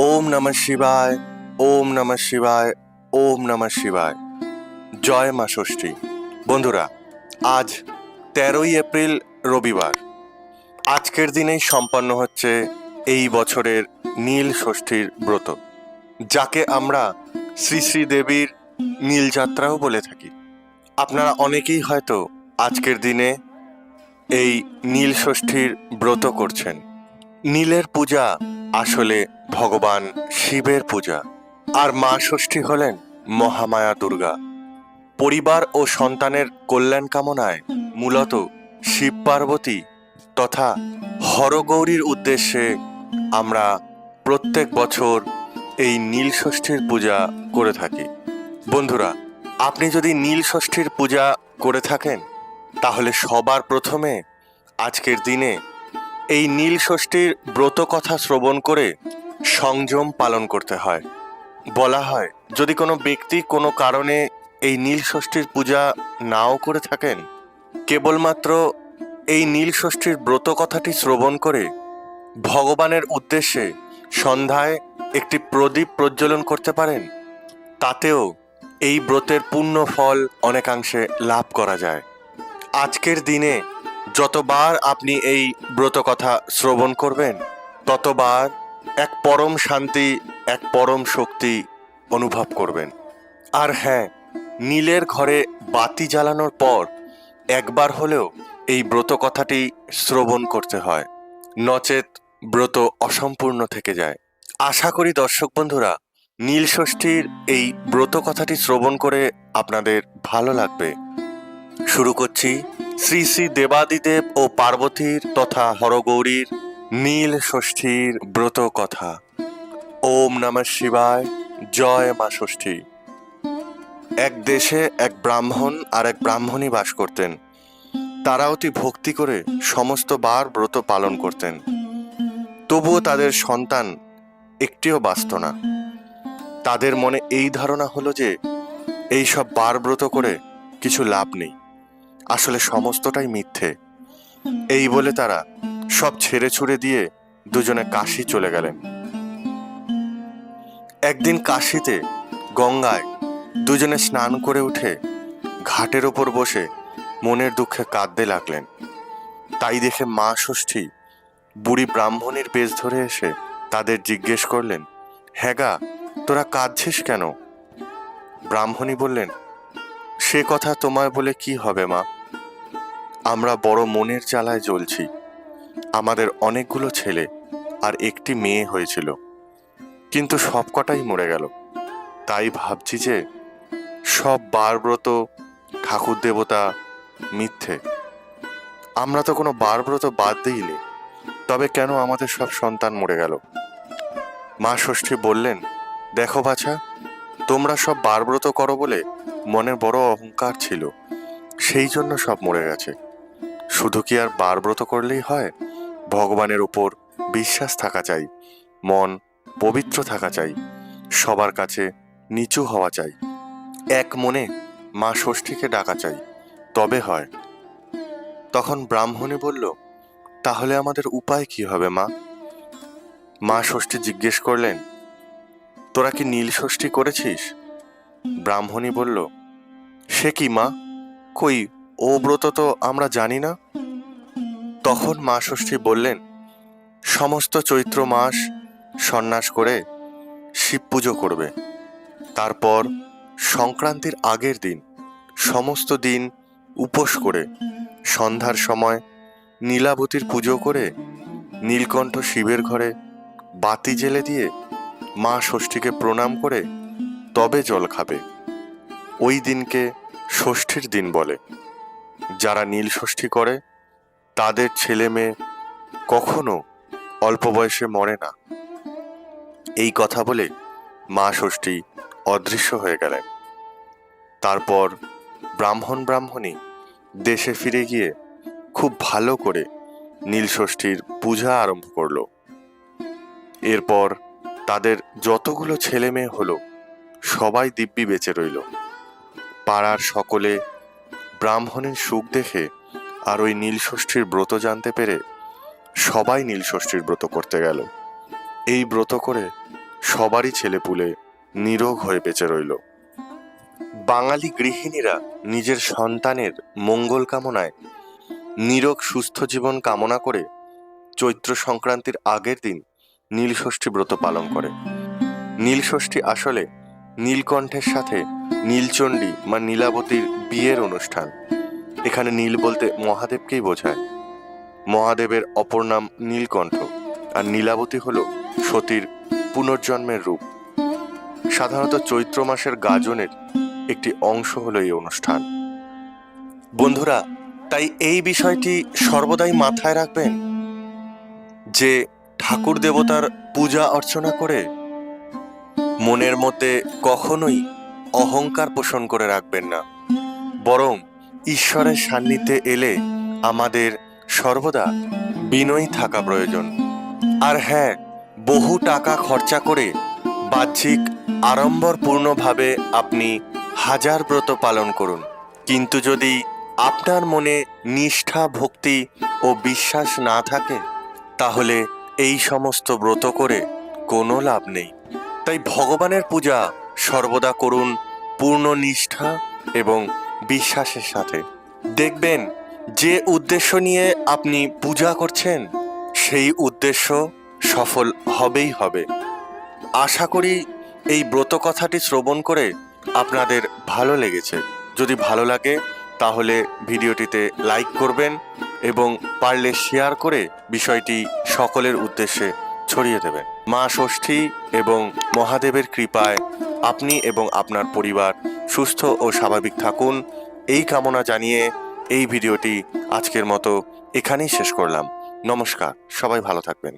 ওম নমঃ শিবায়, ওম নমঃ শিবায়, ওম নমঃ শিবায়। জয় মা ষষ্ঠী। বন্ধুরা, আজ তেরোই এপ্রিল, রবিবার। আজকের দিনেই সম্পন্ন হচ্ছে এই বছরের নীল ষষ্ঠীর ব্রত, যাকে আমরা শ্রী শ্রী দেবীর নীলযাত্রাও বলে থাকি। আপনারা অনেকেই হয়তো আজকের দিনে এই নীল ষষ্ঠীর ব্রত করছেন। নীলের পূজা আসলে ভগবান শিবের পূজা। আর মা ষষ্ঠী হলেন মহামায়া দুর্গা। পরিবার ও সন্তানের কল্যাণ কামনায় মূলত শিব পার্বতী তথা হরগৌরীর উদ্দেশ্যে আমরা প্রত্যেক বছর এই নীল ষষ্ঠীর পূজা করে থাকি। বন্ধুরা, আপনি যদি নীল ষষ্ঠীর পূজা করে থাকেন, তাহলে সবার প্রথমে আজকের দিনে এই নীল ষষ্ঠীর ব্রত কথা শ্রবণ করে সংযম পালন করতে হয়। বলা হয়, যদি কোনো ব্যক্তি কোনো কারণে এই নীল ষষ্ঠীর পূজা নাও করে থাকেন, কেবলমাত্র এই নীল ষষ্ঠীর ব্রত কথাটি শ্রবণ করে ভগবানের উদ্দেশ্যে সন্ধ্যায় একটি প্রদীপ প্রজ্বলন করতে পারেন, তাতেও এই ব্রতের পূর্ণ ফল অনেকাংশে লাভ করা যায়। আজকের দিনে যতবার আপনি এই ব্রত কথা শ্রবণ করবেন, ততবার এক পরম শান্তি, এক পরম শক্তি অনুভব করবেন। আর হ্যাঁ নীলের ঘরে বাতি জ্বালানোর পর একবার হলেও এই ব্রত কথাটি শ্রবণ করতে হয়। নচেত ব্রত অসম্পূর্ণ থেকে যায়। আশা করি দর্শক বন্ধুরা, নীল ষষ্ঠীর এই ব্রত কথাটি শ্রবণ করে আপনাদের ভালো লাগবে। শুরু করছি শ্রী শ্রী দেবাদিদেব ও পার্বতীর তথা হরগৌরীর নীল ষষ্ঠীর ব্রত কথা। ওম নমঃ শিবায়, জয় মা ষষ্ঠী। এক দেশে এক ব্রাহ্মণ আর এক ব্রাহ্মণী বাস করতেন। তারা অতি ভক্তি করে সমস্ত বার ব্রত পালন করতেন। তবুও তাদের সন্তান একটিও বাঁচত না। তাদের মনে এই ধারণা হলো যে এই সব বার ব্রত করে কিছু লাভ নেই। আসলে সমস্তটাই মিথ্যে। এই বলে তারা সব ছেড়ে ছুড়ে দিয়ে দুজনে কাশি চলে গেলেন। একদিন কাশিতে গঙ্গায় দুজনে স্নান করে উঠে ঘাটের ওপর বসে মনের দুঃখে কাঁদতে লাগলেন। তাই দেখে মা ষষ্ঠী বুড়ি ব্রাহ্মণের বেশ ধরে এসে তাদের জিজ্ঞেস করলেন হ্যাগা তোরা কাঁদছিস কেন? ব্রাহ্মণী বললেন, সে কথা তোমায় বলে কি হবে মা? আমরা বড় মনের জ্বালায় জ্বলছি। আমাদের অনেকগুলো ছেলে আর একটি মেয়ে হয়েছিল। কিন্তু সবকটাই মরে গেল। তাই ভাবছি যে সব বারব্রত ঠাকুর দেবতা মিথ্যে। আমরা তো কোনো বারব্রত বাদ দিইনি, তবে কেন আমাদের সব সন্তান মরে গেল? মা ষষ্ঠী বললেন, দেখো বাছা, তোমরা সব বারব্রত করো বলে মনে বড় অহংকার ছিল, সেই জন্য সব মরে গেছে। শুধু কি আর বারব্রত করলেই হয়? ভগবানের উপর বিশ্বাস থাকা চাই, মন পবিত্র থাকা চাই, সবার কাছে নিচু হওয়া চাই, এক মনে মা ষষ্ঠীকে ডাকা চাই, তবে হয়। তখন ব্রাহ্মণী বলল, তাহলে আমাদের উপায় কি হবে মা? মা ষষ্ঠী জিজ্ঞেস করলেন, তোরা কি নীল ষষ্ঠী করেছিস? ব্রাহ্মণী বলল, সে কি মা? কই ও ব্রত তো আমরা জানি না? তখন মা ষষ্ঠী বললেন, সমস্ত চৈত্র মাস সন্ন্যাস করে শিব পুজো করবে। তারপর সংক্রান্তির আগের দিন সমস্ত দিন উপোস করে সন্ধ্যার সময় নীলাবতীর পুজো করে নীলকণ্ঠ শিবের ঘরে বাতি জেলে দিয়ে মা ষষ্ঠীকে প্রণাম করে তবে জল খাবে। ওই দিনকে ষষ্ঠীর দিন বলে। যারা নীল ষষ্ঠী করে তাদের ছেলে মেয়ে কখনো অল্প বয়সে মরে না। এই কথা বলে মা ষষ্ঠী অদৃশ্য হয়ে গেলেন। তারপর ব্রাহ্মণ ব্রাহ্মণী দেশে ফিরে গিয়ে খুব ভালো করে নীল ষষ্ঠীর পূজা আরম্ভ করল। এরপর তাদের যতগুলো ছেলে মেয়ে হলো, সবাই দিব্যি বেঁচে রইল। পাড়ার সকলে ব্রাহ্মণের সুখ দেখে আর ওই নীলষষ্ঠীর ব্রত জানতে পেরে সবাই নীলষষ্ঠীর ব্রত করতে গেল। এই ব্রত করে সবারই ছেলেপুলে নিরোগ হয়ে বেঁচে রইল। বাঙালি গৃহিণীরা নিজের সন্তানের মঙ্গল কামনায় নিরোগ সুস্থ জীবন কামনা করে চৈত্র সংক্রান্তির আগের দিন নীলষষ্ঠী ব্রত পালন করে। নীলষষ্ঠী আসলে নীলকণ্ঠের সাথে নীলচণ্ডী বা নীলাবতীর বিয়ের অনুষ্ঠান। এখানে নীল বলতে মহাদেবকেই বোঝায়। মহাদেবের অপর নাম নীলকণ্ঠ, আর নীলাবতী হল সতীর পুনর্জন্মের রূপ। সাধারণত চৈত্র মাসের গাজনের একটি অংশ হলো এই অনুষ্ঠান। বন্ধুরা, তাই এই বিষয়টি সর্বদাই মাথায় রাখবেন যে ঠাকুর দেবতার পূজা অর্চনা করে মনের মধ্যে কখনোই অহংকার পোষণ করে রাখবেন না, বরং ঈশ্বরের সান্নিধ্যে এলে আমাদের সর্বদা বিনয়ী থাকা প্রয়োজন। আর হ্যাঁ বহু টাকা খরচা করে বাহ্যিক, আড়ম্বরপূর্ণভাবে আপনি হাজার ব্রত পালন করুন। কিন্তু যদি আপনার মনে নিষ্ঠা, ভক্তি ও বিশ্বাস না থাকে, তাহলে এই সমস্ত ব্রত করে কোনো লাভ নেই। তাই ভগবানের পূজা সর্বদা করুন পূর্ণ নিষ্ঠা এবং বিশ্বাসের সাথে। দেখবেন, যে উদ্দেশ্য নিয়ে আপনি পূজা করছেন, সেই উদ্দেশ্য সফল হবেই হবে। আশা করি এই ব্রত কথাটি শ্রবণ করে আপনাদের ভালো লেগেছে। যদি ভালো লাগে, তাহলে ভিডিওটিতে লাইক করবেন এবং পারলে শেয়ার করে বিষয়টি সকলের উদ্দেশ্যে ছড়িয়ে দেবেন। মা ষষ্ঠী এবং মহাদেবের কৃপায় আপনি এবং আপনার পরিবার সুস্থ ও স্বাভাবিক থাকুন। এই কামনা জানিয়ে এই ভিডিওটি আজকের মতো এখানেই শেষ করলাম। নমস্কার, সবাই ভালো থাকবেন।